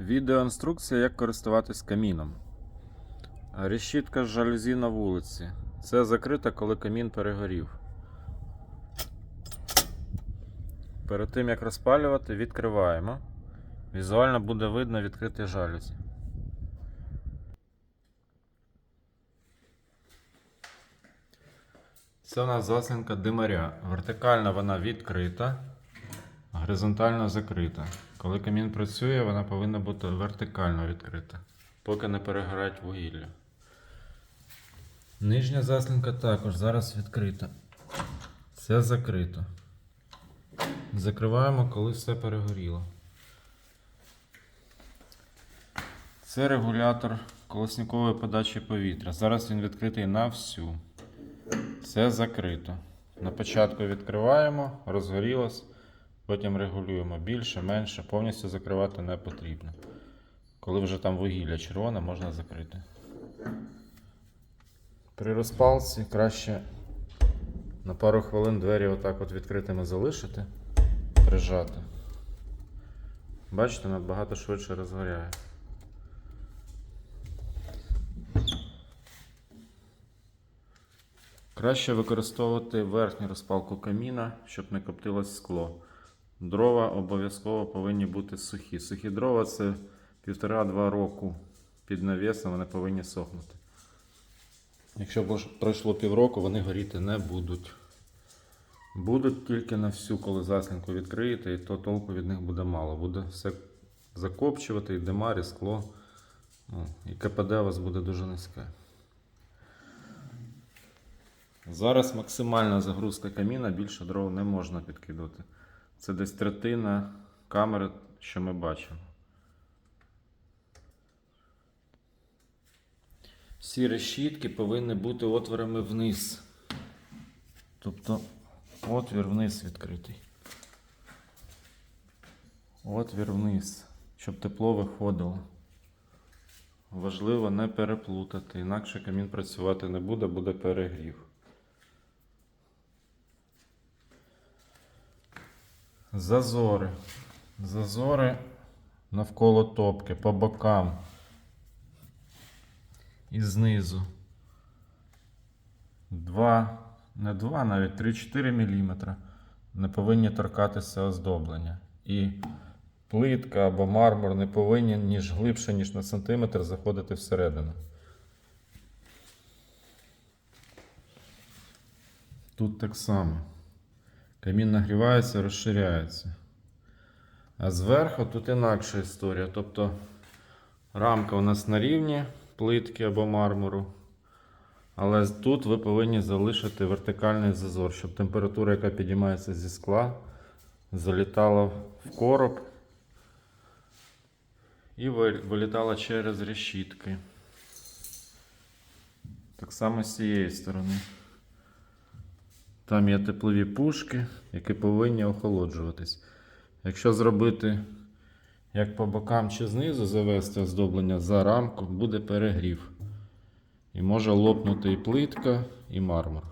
Відеоінструкція, як користуватись каміном. Решітка з жалюзі на вулиці. Це закрита, коли камін перегорів. Перед тим як розпалювати, відкриваємо. Візуально буде видно відкриті жалюзі. Це у нас заслінка димаря. Вертикально вона відкрита, горизонтально закрита. Коли камін працює, вона повинна бути вертикально відкрита, поки не перегорають вугілля. Нижня заслінка також зараз відкрита. Це закрито. Закриваємо, коли все перегоріло. Це регулятор колесникової подачі повітря. Зараз він відкритий на всю. Це закрито. На початку відкриваємо, розгорілось, потім регулюємо більше, менше, повністю закривати не потрібно. Коли вже там вугілля червоне, можна закрити. При розпалці краще на пару хвилин двері отак от відкритими залишити, прижати. Бачите, набагато швидше розгоряє. Краще використовувати верхню розпалку каміна, щоб не коптилось скло. Дрова обов'язково повинні бути сухі. Сухі дрова це півтора-два року під навісом, вони повинні сохнути. Якщо б пройшло півроку, вони горіти не будуть. Будуть тільки на всю, коли заслінку відкриєте, і то толку від них буде мало. Буде все закопчувати, і димар, і скло. Ну, і КПД у вас буде дуже низьке. Зараз максимальна загрузка каміна, більше дров не можна підкидати. Це десь третина камери, що ми бачимо. Всі решітки повинні бути отворами вниз. Тобто отвір вниз відкритий. Отвір вниз, щоб тепло виходило. Важливо не переплутати, інакше камін працювати не буде, буде перегрів. Зазори. Зазори навколо топки, по бокам і знизу. 2, не 2, навіть 3-4 мм не повинні торкатися оздоблення. І плитка або мармур не повинні ніж глибше, ніж на сантиметр заходити всередину. Тут так само. Камін нагрівається, розширяється. А зверху тут інакша історія. Тобто рамка у нас на рівні плитки або мармуру. Але тут ви повинні залишити вертикальний зазор, щоб температура, яка підіймається зі скла, залітала в короб і вилітала через решітки. Так само з цієї сторони. Там є теплові пушки, які повинні охолоджуватись. Якщо зробити як по бокам чи знизу завести оздоблення за рамку, буде перегрів. І може лопнути і плитка, і мармур.